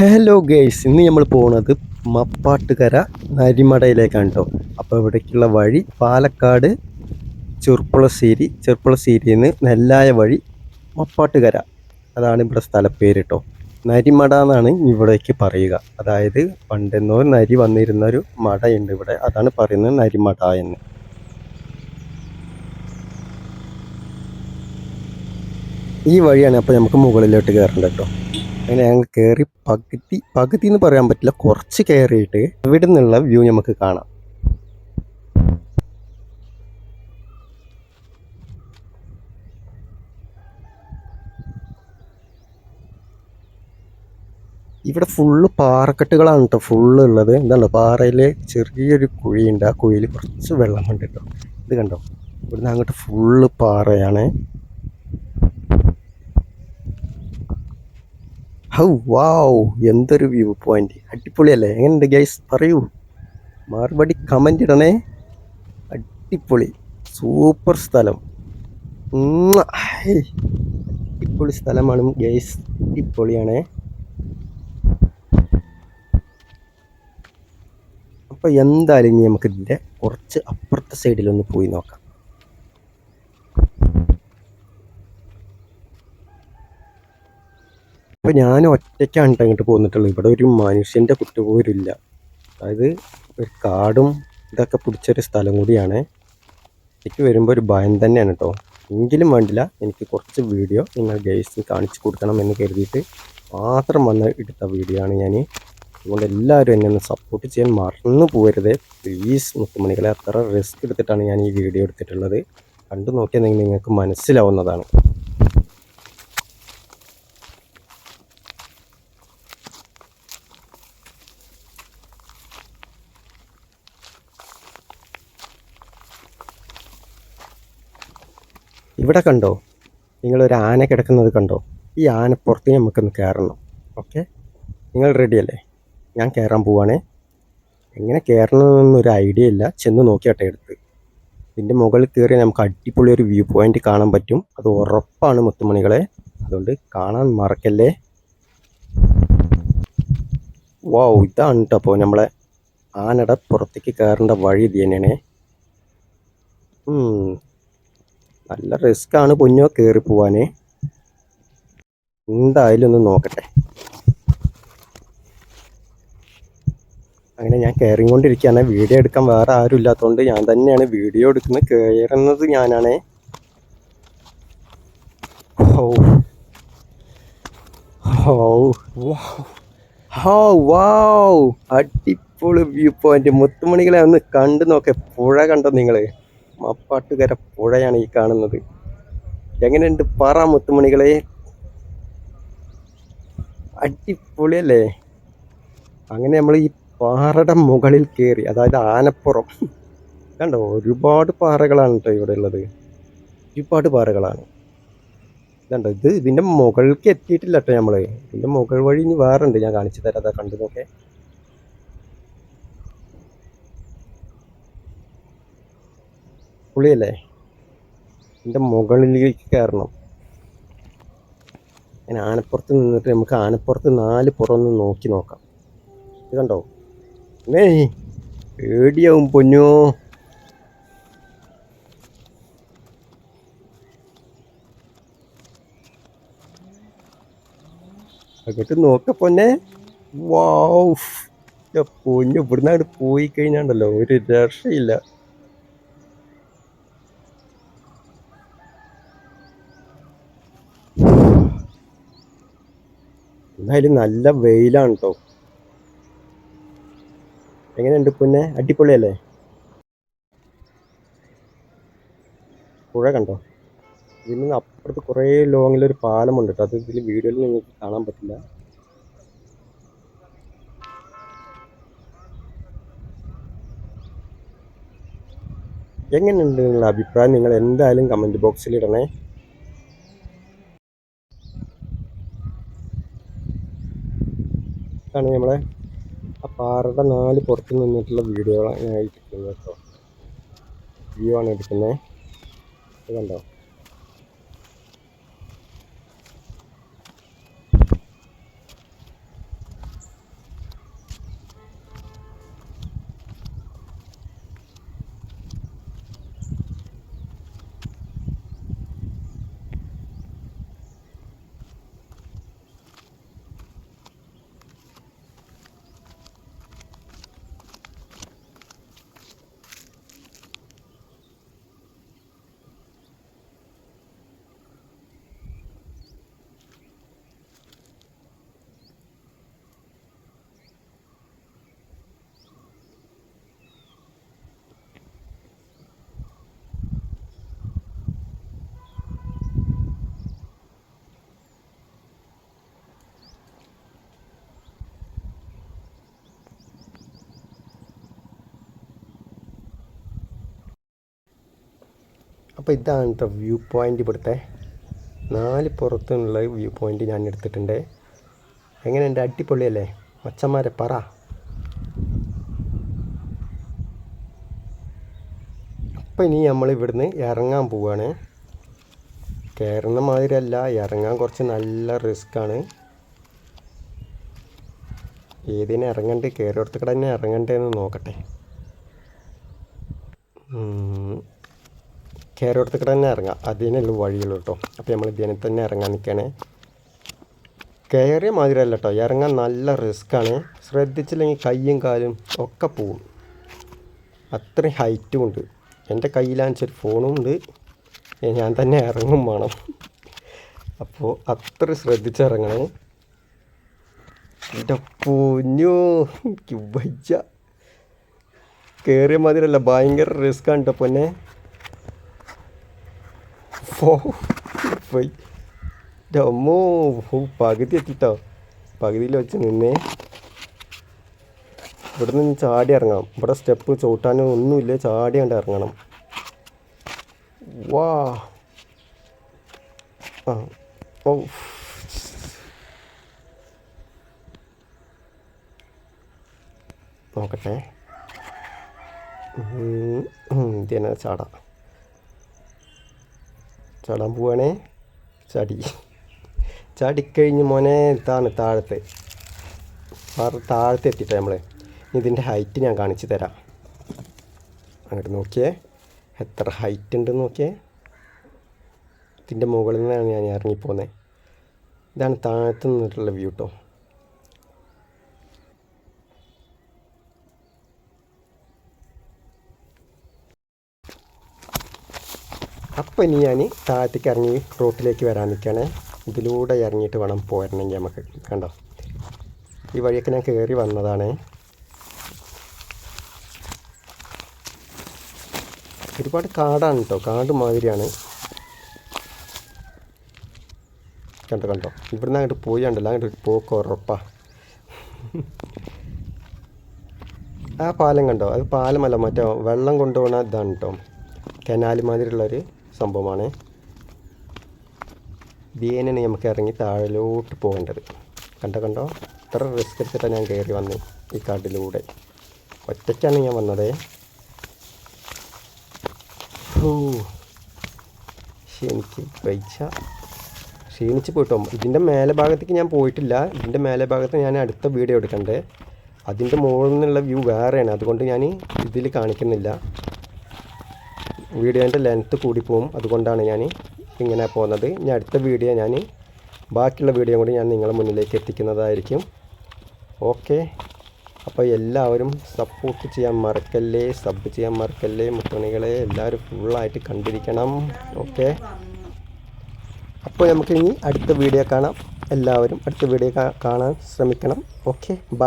Hello guys ഇന്ന് നമ്മൾ പോണത് മപ്പാട്ടുകര നരിമടയിലേക്കാണ് കേട്ടോ അപ്പോൾ ഇവിടേക്കുള്ള വഴി പാലക്കാട് ചെറുപ്പുളശ്ശേരി ചെറുപ്പുളശ്ശേരിയിൽ നിന്ന് നെല്ലായ വഴി മപ്പാട്ടുകര. അതാണ് ഇവിടെ സ്ഥലപ്പേര് കേട്ടോ നരിമട എന്നാണ് ഇവിടേക്ക് പറയുക. അതായത് പണ്ടെന്നോ നരി വന്നിരുന്ന ഒരു മടയുണ്ട് ഇവിടെ. അതാണ് പറയുന്നത് നരിമട എന്ന്. ഈ വഴിയാണ് അപ്പോൾ നമുക്ക് മുകളിലോട്ട് കയറേണ്ടത് കേട്ടോ അങ്ങനെ ഞങ്ങൾ കയറി പകുതി പകുതി എന്ന് പറയാൻ പറ്റില്ല കുറച്ച് കയറിയിട്ട് ഇവിടെ നിന്നുള്ള വ്യൂ നമുക്ക് കാണാം. ഇവിടെ ഫുള്ള് പാറക്കെട്ടുകളാണ് കേട്ടോ ഫുള്ള് ഉള്ളത്. എന്താണോ പാറയിൽ ചെറിയൊരു കുഴിയുണ്ട്. ആ കുഴിയിൽ കുറച്ച് വെള്ളമുണ്ട് കേട്ടോ ഇത് കണ്ടോ? ഇവിടുന്ന് അങ്ങോട്ട് ഫുള്ള് പാറയാണ്. ഹൗ വാവ് എന്തൊരു വ്യൂ പോയിന്റ് അടിപൊളിയല്ലേ? എങ്ങനെയുണ്ട് ഗൈസ് പറയൂ. മറുപടി കമന്റ് ഇടണേ. അടിപൊളി. സൂപ്പർ സ്ഥലം. അടിപൊളി സ്ഥലമാണ് ഗൈസ് അടിപൊളിയാണേ. അപ്പോൾ എന്തായാലും ഇനി നമുക്കിതിന്റെ കുറച്ച് അപ്പുറത്തെ സൈഡിലൊന്ന് പോയി നോക്കാം. അപ്പോൾ ഞാൻ ഒറ്റയ്ക്കാണ് ട്ടോ ഇങ്ങോട്ട് പോന്നിട്ടുള്ളത്. ഇവിടെ ഒരു മനുഷ്യന്റെ കുട്ടി പോലും അതായത് ഒരു കാടും ഇതൊക്കെ പിടിച്ചൊരു സ്ഥലം കൂടിയാണ്. എനിക്ക് വരുമ്പോൾ ഒരു ഭയം തന്നെയാണ് കേട്ടോ എങ്കിലും വേണ്ടില്ല എനിക്ക് കുറച്ച് വീഡിയോ നിങ്ങൾ ഗേഴ്സിന് കാണിച്ചു കൊടുക്കണം എന്ന് കരുതിയിട്ട് മാത്രം വന്ന് എടുത്ത വീഡിയോ ആണ് ഞാൻ അതുകൊണ്ട് എല്ലാവരും എന്നെ ഒന്ന് സപ്പോർട്ട് ചെയ്യാൻ മറന്നു പോകരുത് പ്ലീസ് മുത്തുമണികളെ അത്ര റിസ്ക് എടുത്തിട്ടാണ് ഞാൻ ഈ വീഡിയോ എടുത്തിട്ടുള്ളത്. കണ്ടു നോക്കിയാൽ നിങ്ങൾക്ക് മനസ്സിലാവുന്നതാണ്. ഇവിടെ കണ്ടോ? നിങ്ങളൊരു ആന കിടക്കുന്നത് കണ്ടോ? ഈ ആന ആനപ്പുറത്ത് നമുക്കൊന്ന് കയറണം. ഓക്കെ നിങ്ങൾ റെഡിയല്ലേ ഞാൻ കയറാൻ പോവാണേ. എങ്ങനെ കയറണമെന്നൊരു ഐഡിയ ഇല്ല. ചെന്ന് നോക്കിയാട്ടെ എടുത്ത്. ഇതിന്റെ മുകളിൽ കയറി നമുക്ക് അടിപൊളി ഒരു വ്യൂ പോയിന്റ് കാണാൻ പറ്റും. അത് ഉറപ്പാണ് മുത്തുമണികളെ. അതുകൊണ്ട് കാണാൻ മറക്കല്ലേ? വാ ഇതാണ് കേട്ടോ അപ്പോൾ നമ്മളെ ആനയുടെ പുറത്തേക്ക് കയറേണ്ട വഴി ഇത് തന്നെയാണേ. നല്ല ആണ് പൊന്നോ കയറി പോവാന്. എന്തായാലും ഒന്ന് നോക്കട്ടെ. അങ്ങനെ ഞാൻ കയറിക്കൊണ്ടിരിക്കുകയാണ് വീഡിയോ എടുക്കാൻ വേറെ ആരും ഇല്ലാത്തതുകൊണ്ട് ഞാൻ തന്നെയാണ് വീഡിയോ എടുക്കുന്നത്. കയറുന്നത് ഞാനാണ്. ഓ ഓ അടിപൊളി വ്യൂ പോയിന്റ് മുത്തുമണികളെ ഒന്ന് കണ്ടു നോക്കെ. പുഴ കണ്ടോ നിങ്ങൾ? മപ്പാട്ടുകര പുഴയാണ് ഈ കാണുന്നത്. എങ്ങനെയുണ്ട് പാറ മുത്തുമണികളെ? അടിപൊളിയല്ലേ? അങ്ങനെ നമ്മൾ ഈ പാറയുടെ മുകളിൽ കയറി അതായത് ആനപ്പുറം. കണ്ടോ ഒരുപാട് പാറകളാണ് കേട്ടോ ഇവിടെ ഉള്ളത്. ഒരുപാട് പാറകളാണ്. കണ്ടോ ഇത് ഇതിന്റെ മുകളിലേക്ക് എത്തിയിട്ടില്ല കേട്ടോ നമ്മൾ ഇതിന്റെ മുകൾ വഴി ഇനി വേറെ ഉണ്ട് ഞാൻ കാണിച്ചു തരാം അതാ കണ്ടു നോക്കേ. പുളിയല്ലേ എന്റെ മുകളിലേക്ക് കയറണം. ഞാൻ ആനപ്പുറത്ത് നിന്നിട്ട് നമുക്ക് ആനപ്പുറത്ത് നാല് പുറമൊന്ന് നോക്കി നോക്കാം. ഇത് കണ്ടോ? ഏ പേടിയാവും പൊന്നോ. അങ്ങോട്ട് നോക്ക പൊന്നെ. വാവ് പൊന്നു ഇവിടുന്ന് അങ്ങോട്ട് പോയി കഴിഞ്ഞാണ്ടല്ലോ ഒരു രക്ഷയില്ല. എന്തായാലും നല്ല വെയിലാണ് കേട്ടോ എങ്ങനെയുണ്ട് പിന്നെ? അടിപൊളിയല്ലേ? പുഴ കണ്ടോ? ഇതിൽ നിന്ന് അപ്പുറത്ത് കുറേ ലോങ്ങിലൊരു പാലമുണ്ട് കേട്ടോ അത് ഇതിൽ വീഡിയോയിൽ നിങ്ങൾക്ക് കാണാൻ പറ്റില്ല. എങ്ങനെയുണ്ട് നിങ്ങളുടെ അഭിപ്രായം? നിങ്ങൾ എന്തായാലും കമന്റ് ബോക്സിൽ ഇടണേ. ഇതാണ് നമ്മളെ ആ പാറയുടെ നാല് പുറത്ത് നിന്നിട്ടുള്ള വീഡിയോകളാണ് ഞാൻ എടുക്കുന്നത് കേട്ടോ. വ്യൂ ആണ് എടുക്കുന്നത്. കണ്ടോ? അപ്പോൾ ഇതാണ് കേട്ടോ വ്യൂ പോയിന്റ് ഇവിടുത്തെ. നാല് പുറത്തുനിന്നുള്ള വ്യൂ പോയിന്റ് ഞാൻ എടുത്തിട്ടുണ്ട്. എങ്ങനെയുണ്ട്? അടിപൊളിയല്ലേ? മച്ചന്മാരെ പറ. അപ്പോൾ ഇനി നമ്മൾ ഇവിടുന്ന് ഇറങ്ങാൻ പോവുകയാണ് കയറുന്ന മാതിരിയല്ല. ഇറങ്ങാൻ കുറച്ച് നല്ല റിസ്ക്കാണ് ഏതിനെ ഇറങ്ങണ്ടേ? കയറി കൂടെ തന്നെ ഇറങ്ങണ്ടേന്ന് നോക്കട്ടെ. കയറിയോടത്ത് കൂടെ തന്നെ ഇറങ്ങാം. അതിനുള്ള വഴിയുള്ളൂ കേട്ടോ അപ്പോൾ നമ്മൾ ഇതിനെ തന്നെ ഇറങ്ങാൻ നിൽക്കണേ കയറിയ മാതിരിയല്ല കേട്ടോ ഇറങ്ങാൻ നല്ല റിസ്ക്കാണ് ശ്രദ്ധിച്ചില്ലെങ്കിൽ കയ്യും കാലും ഒക്കെ പോവും. അത്രയും ഹൈറ്റും ഉണ്ട്. എന്റെ കയ്യിലാണെച്ചൊരു ഫോണും ഉണ്ട്. ഞാൻ തന്നെ ഇറങ്ങും വേണം. അപ്പോൾ അത്ര ശ്രദ്ധിച്ചിറങ്ങണേ എന്റെ എനിക്ക് വയ്യ. കയറിയ മാതിരല്ല ഭയങ്കര റിസ്ക്കാണ് കേട്ടോ പൊന്നെ. ഫോ പോയി അമ്മോ പകുതി എത്തിട്ടോ പകുതിയിൽ വെച്ച് നിന്നേ ഇവിടെ നിന്ന് ചാടി ഇറങ്ങണം ഇവിടെ സ്റ്റെപ്പ് ചവിട്ടാനോ ഒന്നുമില്ല ചാടി കണ്ട് ഇറങ്ങണം വാ ആ ഓ നോക്കട്ടെ ഉം, ഉം, ഇത് ചാടാം ചാടാൻ പോവാണേ. ചാടി. ചാടിക്കഴിഞ്ഞ് മോനെ ഇതാണ് താഴത്ത്. പാറ താഴത്ത് എത്തിയിട്ട് നമ്മൾ ഇതിന്റെ ഹൈറ്റ് ഞാൻ കാണിച്ചു തരാം. അങ്ങോട്ട് നോക്കിയേ. എത്ര ഹൈറ്റ് ഉണ്ടെന്ന് നോക്കിയേ. ഇതിന്റെ മുകളിൽ നിന്നാണ് ഞാൻ ഇറങ്ങിപ്പോകുന്നത് ഇതാണ് താഴത്തു നിന്നിട്ടുള്ള വ്യൂ കേട്ടോ അപ്പോൾ ഇനി ഞാൻ താഴത്തേക്ക് ഇറങ്ങി റോട്ടിലേക്ക് വരാൻ നിൽക്കുകയാണ് ഇതിലൂടെ ഇറങ്ങിയിട്ട് വേണം പോരണമെങ്കിൽ നമുക്ക് കണ്ടോ? ഈ വഴിയൊക്കെ ഞാൻ കയറി വന്നതാണ്. ഒരുപാട് കാടാണ് കേട്ടോ കാട് മാതിരിയാണ്. കണ്ടോ കണ്ടോ? ഇവിടുന്ന് അങ്ങോട്ട് പോയി കണ്ടല്ലോ. അങ്ങോട്ട് പോക്ക് ഉറപ്പാ. ആ പാലം കണ്ടോ? അത് പാലമല്ല മറ്റോ വെള്ളം കൊണ്ടുപോകുന്ന ഇതാണ് കേട്ടോ കനാൽ മാതിരിയുള്ളൊരു സംഭവമാണ്. ഇതിനാണ് നമുക്ക് ഇറങ്ങി താഴിലോട്ട് പോകേണ്ടത്. കണ്ടോ കണ്ടോ? ഇത്ര റിസ്ക് എടുത്തിട്ടാണ് ഞാൻ കയറി വന്നത് ഈ കാട്ടിലൂടെ. ഒറ്റയ്ക്കാണ് ഞാൻ വന്നത്. ഓ എനിക്ക് പൈസ ക്ഷീണിച്ച് പോയിട്ടോ. ഇതിന്റെ മേലെ ഭാഗത്തേക്ക് ഞാൻ പോയിട്ടില്ല. ഇതിന്റെ മേലെ ഭാഗത്ത് ഞാൻ അടുത്ത വീഡിയോ എടുക്കണ്ടേ. അതിന്റെ മുകളിൽ നിന്നുള്ള വ്യൂ വേറെയാണ്. അതുകൊണ്ട് ഞാൻ ഇതിൽ കാണിക്കുന്നില്ല. വീഡിയോന്റെ ലെങ്ത്ത് കൂടിപ്പോവും അതുകൊണ്ടാണ് ഞാൻ ഇങ്ങനെ പോകുന്നത് ഇനി അടുത്ത വീഡിയോ ഞാൻ ബാക്കിയുള്ള വീഡിയോ കൂടി ഞാൻ നിങ്ങളുടെ മുന്നിലേക്ക് എത്തിക്കുന്നതായിരിക്കും. ഓക്കെ അപ്പോൾ എല്ലാവരും സപ്പോർട്ട് ചെയ്യാൻ മറക്കല്ലേ? സബ് ചെയ്യാൻ മറക്കല്ലേ? മുത്തണികളെ എല്ലാവരും ഫുള്ളായിട്ട് കണ്ടിരിക്കണം. ഓക്കെ അപ്പോൾ നമുക്ക് ഇനി അടുത്ത വീഡിയോ കാണാം. എല്ലാവരും അടുത്ത വീഡിയോ കാണാൻ ശ്രമിക്കണം. Okay bye